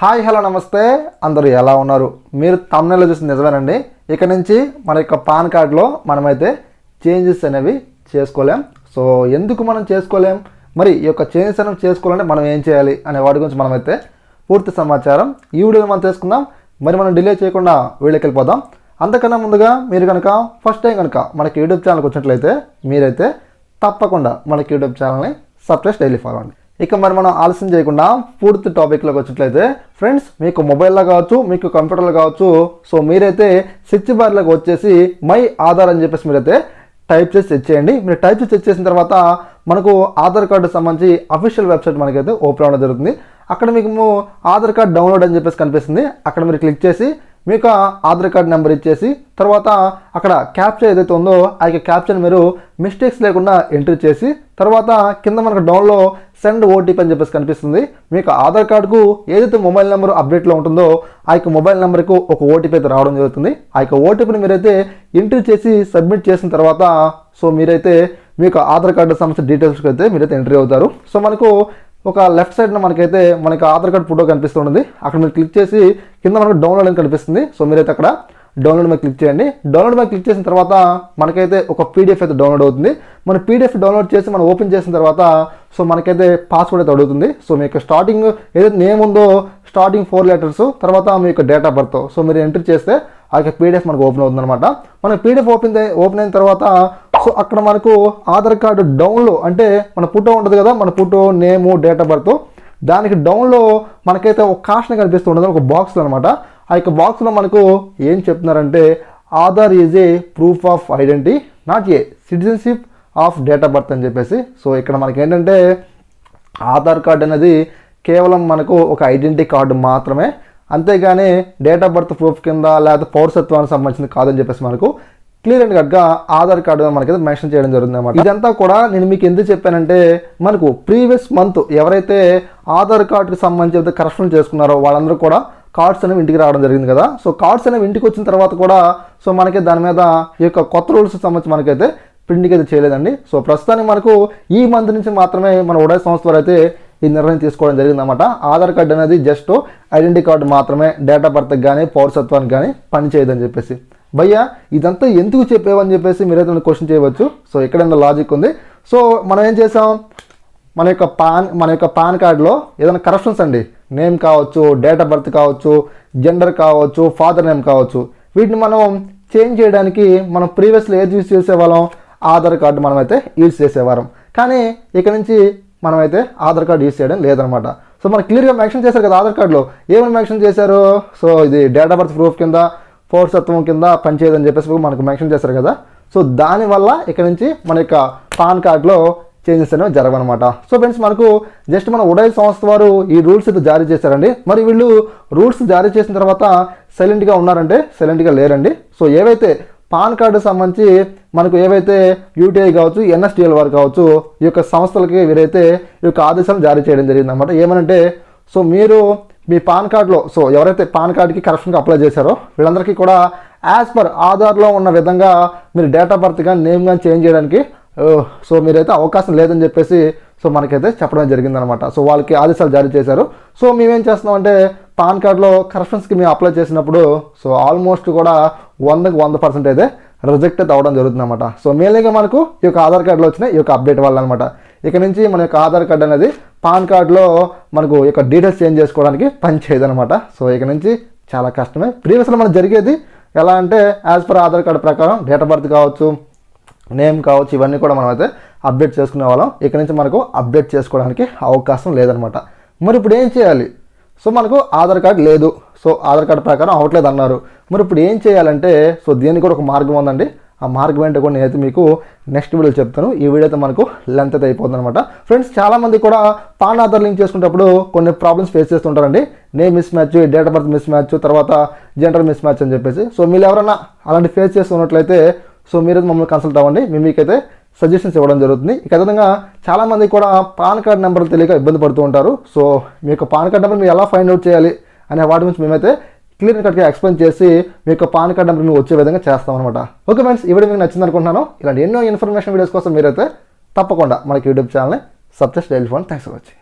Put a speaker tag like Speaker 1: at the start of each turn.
Speaker 1: Hi hello నమస్తే. అందరూ ఎలా ఉన్నారు? మీరు తమిళలో చూసి నిజమేనండి. ఇక నుంచి మన యొక్క పాన్ కార్డులో మనమైతే చేంజెస్ అనేవి చేసుకోలేం. సో ఎందుకు మనం చేసుకోలేం? మరి ఈ యొక్క చేంజెస్ అనేవి చేసుకోవాలంటే మనం ఏం చేయాలి అనే వాటి గురించి మనమైతే పూర్తి సమాచారం ఈ వీడియోని మనం తెలుసుకుందాం. మరి మనం డిలే చేయకుండా వీళ్ళకి వెళ్ళిపోదాం. అంతకన్నా ముందుగా మీరు కనుక ఫస్ట్ టైం కనుక మనకి యూట్యూబ్ ఛానల్కి వచ్చినట్లయితే మీరైతే తప్పకుండా మనకి యూట్యూబ్ ఛానల్ని సబ్స్క్రైబ్ డైలీ ఫాలో అండి. ఇక మరి మనం ఆలస్యం చేయకుండా పూర్తి టాపిక్లోకి వచ్చినట్లయితే ఫ్రెండ్స్ మీకు మొబైల్లో కావచ్చు మీకు కంప్యూటర్లో కావచ్చు సో మీరైతే స్విచ్ బార్లోకి వచ్చేసి మై ఆధార్ అని చెప్పేసి మీరైతే టైప్ చేసి సెట్ చేయండి. మీరు టైప్ చేసి సెట్ చేసిన తర్వాత మనకు ఆధార్ కార్డు సంబంధించి అఫీషియల్ వెబ్సైట్ మనకైతే ఓపెన్ అవ్వడం జరుగుతుంది. అక్కడ మీకు ఆధార్ కార్డ్ డౌన్లోడ్ అని చెప్పేసి కనిపిస్తుంది. అక్కడ మీరు క్లిక్ చేసి మీకు ఆధార్ కార్డ్ నెంబర్ ఇచ్చేసి తర్వాత అక్కడ క్యాప్చర్ ఏదైతే ఉందో ఆ యొక్క క్యాప్చర్ మీరు మిస్టేక్స్ లేకుండా ఎంట్రీ చేసి తర్వాత కింద మనకు డౌన్లో సెండ్ ఓటీపీ అని చెప్పేసి కనిపిస్తుంది. మీకు ఆధార్ కార్డుకు ఏదైతే మొబైల్ నెంబర్ అప్డేట్లో ఉంటుందో ఆ యొక్క మొబైల్ నెంబర్కు ఒక ఓటీపీ అయితే రావడం జరుగుతుంది. ఆ యొక్క ఓటీపీని మీరైతే ఎంట్రీ చేసి సబ్మిట్ చేసిన తర్వాత సో మీరైతే మీకు ఆధార్ కార్డు సంబంధించిన డీటెయిల్స్కి అయితే మీరైతే ఎంట్రీ అవుతారు. సో మనకు ఒక లెఫ్ట్ సైడ్న మనకైతే మనకి ఆధార్ కార్డ్ ఫోటో కనిపిస్తుంది అక్కడ మీరు క్లిక్ చేసి కింద మనకు డౌన్లోడ్ అని కనిపిస్తుంది. సో మీరైతే అక్కడ డౌన్లోడ్ మీద క్లిక్ చేయండి. డౌన్లోడ్ మీద క్లిక్ చేసిన తర్వాత మనకైతే ఒక పీడిఎఫ్ అయితే డౌన్లోడ్ అవుతుంది. మన పీడిఎఫ్ డౌన్లోడ్ చేసి మనం ఓపెన్ చేసిన తర్వాత సో మనకైతే పాస్వర్డ్ అయితే అడుగుతుంది. సో మీ యొక్క స్టార్టింగ్ ఏదైతే నేమ్ ఉందో స్టార్టింగ్ ఫోర్ లెటర్స్ తర్వాత మీ యొక్క డేట్ ఆఫ్ బర్త్ సో మీరు ఎంట్రీ చేస్తే ఆ యొక్క పీడిఎఫ్ మనకు ఓపెన్ అవుతుంది అనమాట మన పీడిఎఫ్ ఓపెన్ ఓపెన్ అయిన తర్వాత సో అక్కడ మనకు ఆధార్ కార్డు డౌన్లో అంటే మన ఫోటో ఉంటుంది కదా మన photo name date of birth దానికి డౌన్లో మనకైతే ఒక కాషన్ కనిపిస్తూ ఉండదు ఒక బాక్స్లో అనమాట ఆ యొక్క బాక్స్లో మనకు ఏం చెప్తున్నారంటే Aadhaar is a proof of identity not a citizenship of date of birth అని చెప్పేసి. సో ఇక్కడ మనకి ఏంటంటే ఆధార్ కార్డ్ అనేది కేవలం మనకు ఒక ఐడెంటిటీ కార్డు మాత్రమే. అంతేగాని డేట్ ఆఫ్ బర్త్ ప్రూఫ్ కింద లేకపోతే పౌరసత్వానికి సంబంధించింది కాదని చెప్పేసి మనకు క్లియర్ అండ్ కట్గా ఆధార్ కార్డు మనకైతే మెన్షన్ చేయడం జరుగుతుంది అనమాట ఇదంతా కూడా నేను మీకు ఎందుకు చెప్పానంటే మనకు ప్రీవియస్ మంత్ ఎవరైతే ఆధార్ కార్డుకి సంబంధించి కరెక్షన్ చేసుకున్నారో వాళ్ళందరూ కూడా కార్డ్స్ అనేవి ఇంటికి రావడం జరిగింది కదా. సో కార్డ్స్ అనేవి ఇంటికి వచ్చిన తర్వాత కూడా సో మనకి దాని మీద ఈ యొక్క కొత్త రూల్స్ సంబంధించి మనకైతే ప్రింటింగ్ అయితే చేయలేదండి. సో ప్రస్తుతానికి మనకు ఈ మంత్ నుంచి మాత్రమే మన ఉడయ సంస్థ వారు అయితే ఈ నిర్ణయం తీసుకోవడం జరిగిందన్నమాట. ఆధార్ కార్డు అనేది జస్ట్ ఐడెంటిటీ కార్డు మాత్రమే డేట్ ఆఫ్ బర్త్కి కానీ పౌరసత్వానికి కానీ పని చేయదని చెప్పేసి. భయ్యా ఇదంతా ఎందుకు చెప్పేవని చెప్పేసి మీరైతే క్వశ్చన్ చేయవచ్చు. సో ఇక్కడ లాజిక్ ఉంది. సో మనం ఏం చేసాం? మన యొక్క పాన్ మన యొక్క పాన్ కార్డులో ఏదైనా కరప్షన్స్ అండి. నేమ్ కావచ్చు డేట్ ఆఫ్ బర్త్ కావచ్చు జెండర్ కావచ్చు ఫాదర్ నేమ్ కావచ్చు. వీటిని మనం చేంజ్ చేయడానికి మనం ప్రీవియస్లో ఏది యూజ్ చేసేవాళ్ళం? ఆధార్ కార్డు మనమైతే యూజ్ చేసేవారం కానీ ఇక్కడ నుంచి మనమైతే ఆధార్ కార్డు యూజ్ చేయడం లేదనమాట సో మనం క్లియర్గా మెన్షన్ చేశారు కదా ఆధార్ కార్డులో. ఏమైనా మెన్షన్ చేశారు? సో ఇది డేట్ ఆఫ్ బర్త్ ప్రూఫ్ కింద పౌరసత్వం కింద పనిచేయదని చెప్పేసి మనకు మెన్షన్ చేశారు కదా. సో దానివల్ల ఇక్కడ నుంచి మన యొక్క పాన్ కార్డులో చేంజెస్ అనేవి జరగనమాట సో ఫ్రెండ్స్ మనకు జస్ట్ మన ఉడయ సంస్థ వారు ఈ రూల్స్ అయితే జారీ చేశారండి. మరి వీళ్ళు రూల్స్ జారీ చేసిన తర్వాత సైలెంట్గా ఉన్నారంటే సైలెంట్గా లేరండి. సో ఏవైతే పాన్ కార్డు సంబంధించి మనకు ఏవైతే యూటీఐ కావచ్చు ఎన్ఎస్డిఎల్ వారు కావచ్చు ఈ యొక్క సంస్థలకి వీరైతే ఈ యొక్క ఆదేశాలు జారీ చేయడం జరిగింది అనమాట ఏమనంటే సో మీరు మీ పాన్ కార్డులో సో ఎవరైతే పాన్ కార్డుకి కరెక్షన్కి అప్లై చేశారో వీళ్ళందరికీ కూడా యాజ్ పర్ ఆధార్లో ఉన్న విధంగా మీరు డేట్ ఆఫ్ బర్త్ కానీ నేమ్ కానీ చేంజ్ చేయడానికి సో మీరైతే అవకాశం లేదని చెప్పేసి సో మనకైతే చెప్పడం జరిగిందనమాట సో వాళ్ళకి ఆదేశాలు జారీ చేశారు. సో మేమేం చేస్తున్నామంటే పాన్ కార్డులో కరెక్షన్స్కి మేము అప్లై చేసినప్పుడు సో ఆల్మోస్ట్ కూడా వందకు వంద పర్సెంట్ అయితే రిజెక్ట్ అవడం అవ్వడం జరుగుతుంది అనమాట సో మెయిన్గా మనకు ఈ యొక్క ఆధార్ కార్డులో వచ్చిన ఈ యొక్క అప్డేట్ వల్ల అనమాట ఇక నుంచి మన యొక్క ఆధార్ కార్డు అనేది పాన్ కార్డులో మనకు ఈ యొక్క డీటెయిల్స్ చేంజ్ చేసుకోవడానికి పనిచేయదు అనమాట సో ఇక నుంచి చాలా కష్టమే. ప్రీవియస్లో మనకు జరిగేది ఎలా అంటే యాజ్ పర్ ఆధార్ కార్డు ప్రకారం డేట్ ఆఫ్ బర్త్ కావచ్చు నేమ్ కావచ్చు ఇవన్నీ కూడా మనం అయితే అప్డేట్ చేసుకునే వాళ్ళం. ఇక నుంచి మనకు అప్డేట్ చేసుకోవడానికి అవకాశం లేదనమాట మరి ఇప్పుడు ఏం చేయాలి? సో మనకు ఆధార్ కార్డు లేదు. సో ఆధార్ కార్డు ప్రకారం అవ్వట్లేదు అన్నారు మరి ఇప్పుడు ఏం చేయాలంటే సో దీనికి కూడా ఒక మార్గం ఉందండి. ఆ మార్గం ఏంటో కూడా నేనైతే మీకు నెక్స్ట్ వీడియో చెప్తాను. ఈ వీడియో అయితే మనకు లెంత్ అయితే అయిపోతుంది అనమాట ఫ్రెండ్స్ చాలామంది కూడా పాన్ ఆధార్ లింక్ చేసుకునేటప్పుడు కొన్ని ప్రాబ్లమ్స్ ఫేస్ చేస్తుంటారండి. Name mismatch date of birth mismatch తర్వాత జెండర్ మిస్ మ్యాచ్ అని చెప్పేసి. సో మీరు ఎవరైనా అలాంటి ఫేస్ చేస్తున్నట్లయితే సో మీరు మమ్మల్ని కన్సల్ట్ అవ్వండి. మేము మీకైతే సజెషన్స్ ఇవ్వడం జరుగుతుంది. ఇక విధంగా చాలామంది కూడా పాన్ కార్డ్ నెంబర్ తెలియక ఇబ్బంది పడుతూ ఉంటారు. సో మీ యొక్క పాన్ కార్డ్ నెంబర్ మీరు ఎలా ఫైండ్ అవుట్ చేయాలి? అనే వాటి గురించి మేమైతే క్లియర్ కట్గా ఎక్స్ప్లెయిన్ చేసి మీ యొక్క పాన్ కార్డ్ నెంబర్ మీకు వచ్చే విధంగా చేస్తాం అనమాట ఓకే ఫ్రెండ్స్ ఈ వీడియో మీకు నచ్చింది అనుకుంటున్నాను. ఇలాంటి ఎన్నో ఇన్ఫర్మేషన్ వీడియోస్ కోసం మీరైతే తప్పకుండా మనకి యూట్యూబ్ ఛానల్ని subscribe daily phone thanks for watching